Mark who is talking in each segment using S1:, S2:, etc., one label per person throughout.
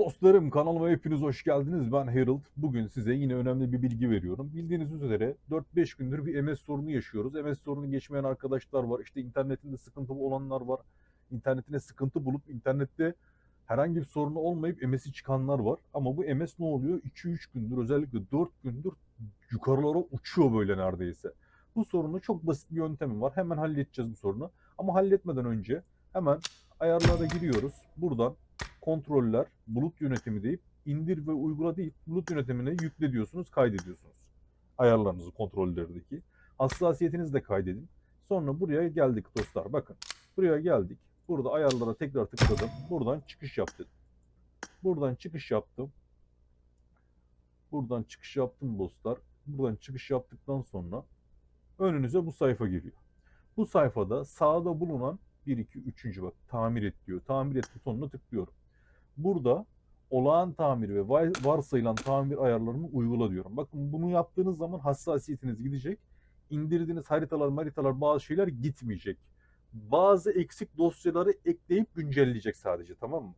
S1: Dostlarım kanalıma hepiniz hoş geldiniz. Ben Harold. Bugün size yine önemli bir bilgi veriyorum. Bildiğiniz üzere 4-5 gündür bir MS sorunu yaşıyoruz. MS sorunu geçmeyen arkadaşlar var. İşte internetinde sıkıntı olanlar var. İnternetine sıkıntı bulup internette herhangi bir sorunu olmayıp MS'i çıkanlar var. Ama bu MS ne oluyor? 2-3 gündür özellikle 4 gündür yukarılara uçuyor böyle neredeyse. Bu sorunu çok basit bir yöntemi var. Hemen halledeceğiz bu sorunu. Ama halletmeden önce hemen ayarlara giriyoruz. Buradan kontroller, bulut yönetimi deyip indir ve uygula deyip bulut yönetimine yükle diyorsunuz, kaydediyorsunuz. Ayarlarınızı kontrollerdeki. Hassasiyetinizi de kaydedin. Sonra buraya geldik dostlar. Bakın buraya geldik. Burada ayarlara tekrar tıkladım. Buradan çıkış yap dedim. Buradan çıkış yaptım. Buradan çıkış yaptım dostlar. Buradan çıkış yaptıktan sonra önünüze bu sayfa geliyor. Bu sayfada sağda bulunan 1, 2, 3. bak tamir et diyor. Tamir et butonuna tıklıyorum. Burada olağan tamir ve varsayılan tamir ayarlarını uygula diyorum. Bakın bunu yaptığınız zaman hassasiyetiniz gidecek. İndirdiğiniz haritalar, haritalar bazı şeyler gitmeyecek. Bazı eksik dosyaları ekleyip güncelleyecek sadece tamam mı?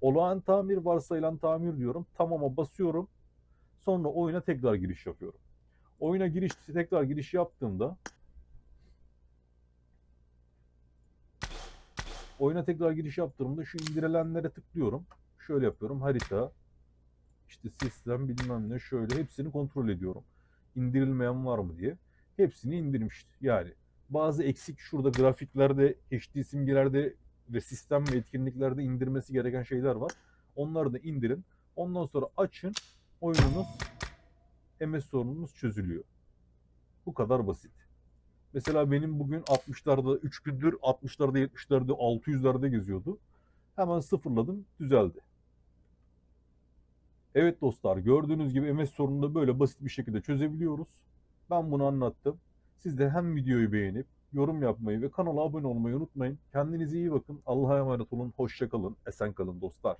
S1: Olağan tamir, varsayılan tamir diyorum. Tamama basıyorum. Sonra oyuna tekrar giriş yapıyorum. Oyuna giriş tekrar giriş yaptığımda oyuna tekrar giriş yaptığımda şu indirilenlere tıklıyorum. Şöyle yapıyorum. Harita, işte sistem bilmem ne şöyle hepsini kontrol ediyorum. İndirilmeyen var mı diye. Hepsini indirmiş. Yani bazı eksik şurada grafiklerde, HD simgelerde ve sistem ve etkinliklerde indirmesi gereken şeyler var. Onları da indirin. Ondan sonra açın. Oyununuz MS sorununuz çözülüyor. Bu kadar basit. Mesela benim bugün 60'larda 3 gündür 60'larda 70'lerde 600'lerde geziyordu. Hemen sıfırladım düzeldi. Evet dostlar gördüğünüz gibi MS sorununu da böyle basit bir şekilde çözebiliyoruz. Ben bunu anlattım. Siz de hem videoyu beğenip yorum yapmayı ve kanala abone olmayı unutmayın. Kendinize iyi bakın. Allah'a emanet olun. Hoşça kalın. Esen kalın dostlar.